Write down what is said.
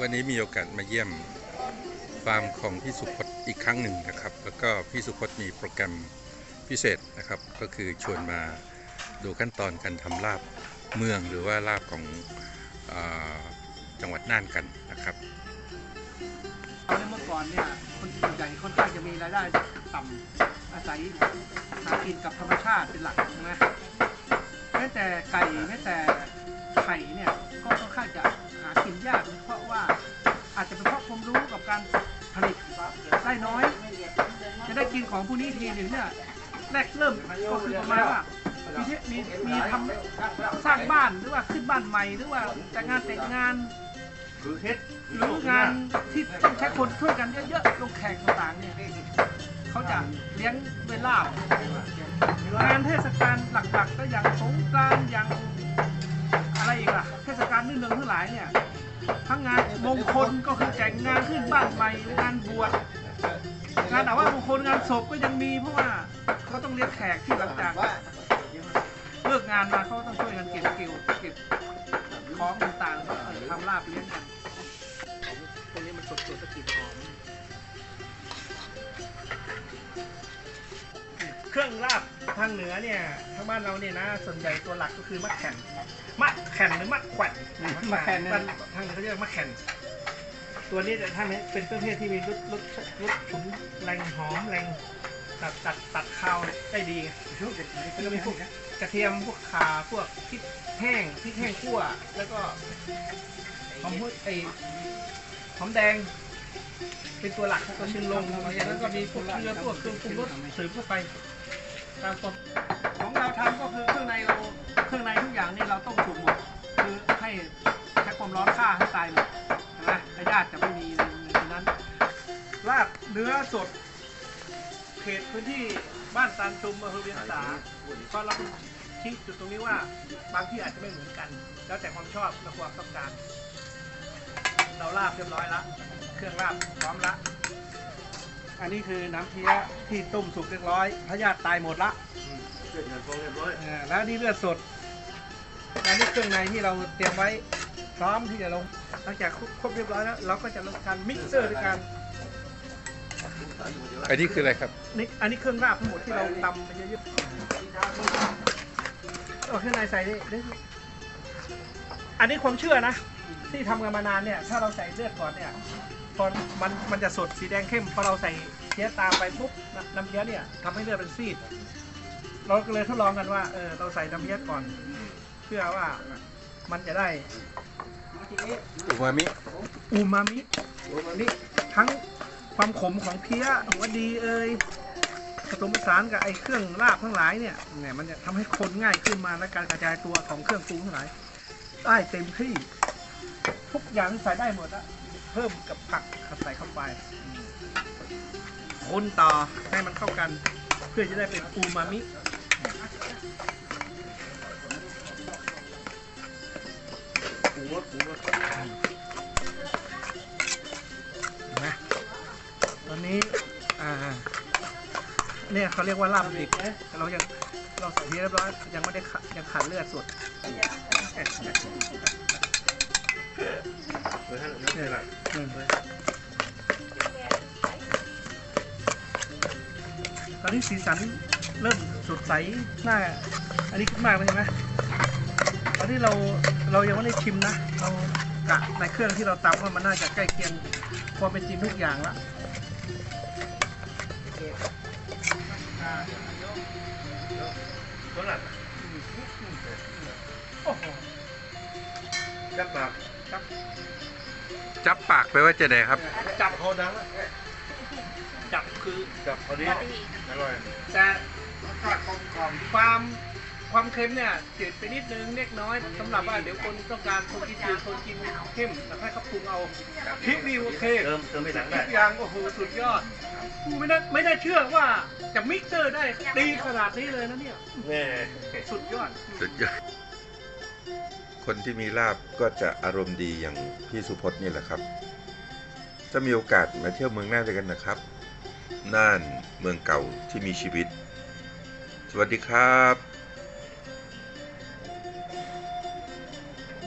วันนี้มีโอกาสมาเยี่ยมฟาร์มของพี่สุพจน์อีกครั้งหนึ่งนะครับ แล้วก็พี่สุพจน์มีโปรแกรมพิเศษนะครับ ก็คือชวนมาดูขั้นตอนการทำลาบเมืองหรือว่าลาบของอจังหวัดน่านกันนะครับตอนนี้เมื่อก่อนเนี่ยคนส่วนใหญ่ค่อนข้างจะมีรายได้ต่ำอาศัยหากินกับธรรมชาติเป็นหลักใช่ไหมแม้แต่ไก่แม้แต่ไข่เนี่ยก็ค่อนข้างจะากินยากเพราะว่าอาจจะเป็นเพราะความรู้กับการผลิตได้น้อย จะได้กินของพวกนี้ทีหนึ่งเนี่ยแรกเริ่มก็คือประมาณว่ามีทมีมีทำสร้างบ้านหรือว่าขึ้นบ้านใหม่หรือว่าแต่งงานแต่งงานหรืองานที่ต้องใช้คนช่วยกันเยอะๆลงแขกต่างๆเนี่ยเขาจะเลี้ยงด้วลางานเทศกาลหลักๆก็อย่างสงกรานต์อย่างอะไรอีกล่ะ ศกาลนื่นเนืองทั้งหลายเนี่ย ทั้งงานมงคลก็คือแต่งงานขึ้นบ้านใหม่งานบวชงานแต่ว่ามงคลงานศพก็ยังมีเพราะว่าเขาต้องเลี้ยงแขกที่หลังจากเลิกงานมาเขาต้องช่วยกันเก็บเกี่ยวเก็บของต่างๆทำลาบเลี้ยงกันตรงนี้มันสดสดตะกิดหอมเครื่องลาบ ทางเหนือเนี่ยทางบ้านเราเนี่ยนะ ส่วนใหญ่ตัวหลักก็คือมะแข่นมะแข่นหรือมะแขวนมะแข่นบ้านทางเหนือเขาเรียกมะแข่นตัวนี้แต่ท่านเป็นประเภทที่มีรสรสรสฉุนแรงหอมแรงตัดตัดตัดคาวได้ดีแล้วก็มีพวกกระเทียมพวกข่าพวกพริกแห้งพริกแห้งคั่ว แล้วก็หอมหัวไอหอมแดง เป็นตัวหลักตัวชื่นลงอย่างนั้นก็มีพวกเกลือพวกเครื่องปรุงรสเสริมเข้าไป ตามความของเราทำก็คือเครื่องในเราเครื่องในทุกอย่างนี่เราต้องสุกหมด คือให้ใช้ความร้อนฆ่าให้ตายหมดใช่ไหมพยาธิจะไม่มีในนั้นลาบเนื้อสด เขตพื้นที่บ้านตาลตุมอำเภอเวียงสาก็เราชี้จุดตรงนี้ว่าบางที่อาจจะไม่เหมือนกัน แล้วแต่ความชอบและความต้องการ เราลาบเรียบร้อยละ เครื่องลาบพร้อมละ อันนี้คือน้ำเพี้ยที่ต้มสุกเรียบร้อยพยาธิตายหมดละอ่าแล้วนี่เลือดสดอันนี้เครื่องในที่เราเตรียมไว้พร้อมที่จะลงหลังจากครบเรียบร้อยแล้วเราก็จะลงการมิกเซอร์ด้วยการอันนี้คืออะไรครับนี่อันนี้เครื่องลาบทั้งหมดที่เราตำไปเยอะๆเอาเครื่องในใส่ดิดิอันนี้ความเชื่อนะ ที่ทำกันมานานเนี่ย ถ้าเราใส่เลือดก่อนเนี่ย พอมันมันจะสดสีแดงเข้มพอเราใส่เชื้อตามไปปุ๊บน้ำน้ำเชื้อเนี่ยทำให้เลือดเป็นซีด เราก็เลยทดลองกันว่าเออเราใส่น้ำเชื้อก่อน เพื่อว่ามันจะได้อูมามิอูมามินี่ทั้งความขมของเพี้ยหัวดีเอ่ยผสมผสานกับไอ้เครื่องลาบทั้งหลายเนี่ยเนี่ยมันจะทำให้คนง่ายขึ้นมาและการกระจายตัวของเครื่องปรุงทั้งหลายได้เต็มที่ ทุกอย่างใส่ได้หมดอะ เพิ่มกับผักใส่เข้าไปคนต่อให้มันเข้ากัน เพื่อจะได้เป็นอูมามินะตอนนี้อ่าเนี่ยเขาเรียกว่าลาบดิบเรายังเราใส่ที่เรียบร้อยยังไม่ได้ยังขาดเลือดสด อืมตอนนี้สีสันเริ่มสดใสหน่าอันนี้ขึ้นมากเลยใช่ไหมตอนนี้เราเรายังไม่ได้ชิมนะ เรากะในเครื่องที่เราตำว่ามันน่าจะใกล้เคียงความเป็นจริงทุกอย่างละโอ้โหจับปาก จับปากไปว่าจะไหนครับ จับโคดังละจับคือจับพอดีอร่อยแต่ความความเค็มเนี่ยจืดไปนิดนึงเล็กน้อยสำหรับว่าเดี๋ยวคนต้องการคนกินจืดคนกินเข้มแล้วให้เขาปรุงเอาพริกนี่โอเคเติมเติมไปหลังทุได้กอย่างโอ้โหสุดยอดกูไม่ได้ไม่ได้เชื่อว่าจะมิกเซอร์ได้ดีขนาดนี้เลยนะเนี่ยแน่สุดยอดสุดยอด คนที่มีลาบก็จะอารมณ์ดีอย่างพี่สุพจน์นี่แหละครับ ถ้ามีโอกาสมาเที่ยวเมืองน่านด้วยกันนะครับ น่านเมืองเก่าที่มีชีวิต สวัสดีครับ